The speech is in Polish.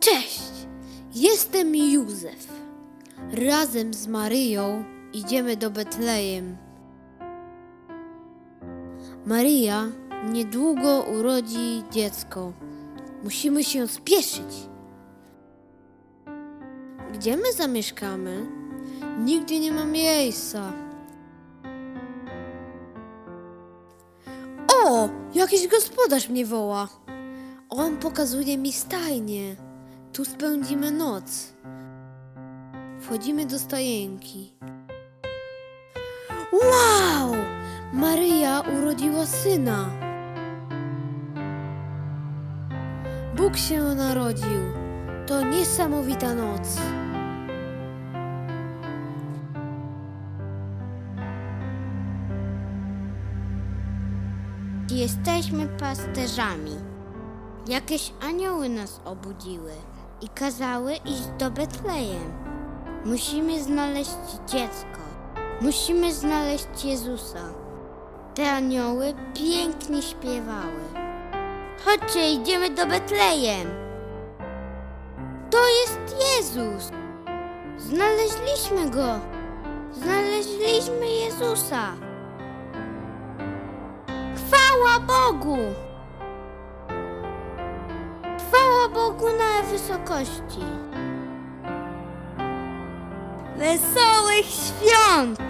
Cześć! Jestem Józef. Razem z Maryją idziemy do Betlejem. Maryja niedługo urodzi dziecko. Musimy się spieszyć. Gdzie my zamieszkamy? Nigdzie nie ma miejsca. O, jakiś gospodarz mnie woła. On pokazuje mi stajnię. Tu spędzimy noc. Wchodzimy do stajenki. Wow! Maryja urodziła syna. Bóg się narodził. To niesamowita noc. Jesteśmy pasterzami. Jakieś anioły nas obudziły i kazały iść do Betlejem. Musimy znaleźć dziecko. Musimy znaleźć Jezusa. Te anioły pięknie śpiewały. Chodźcie, idziemy do Betlejem. To jest Jezus. Znaleźliśmy go. Znaleźliśmy Jezusa. Chwała Bogu! Chwała Bogu na wysokości. Wesołych świąt!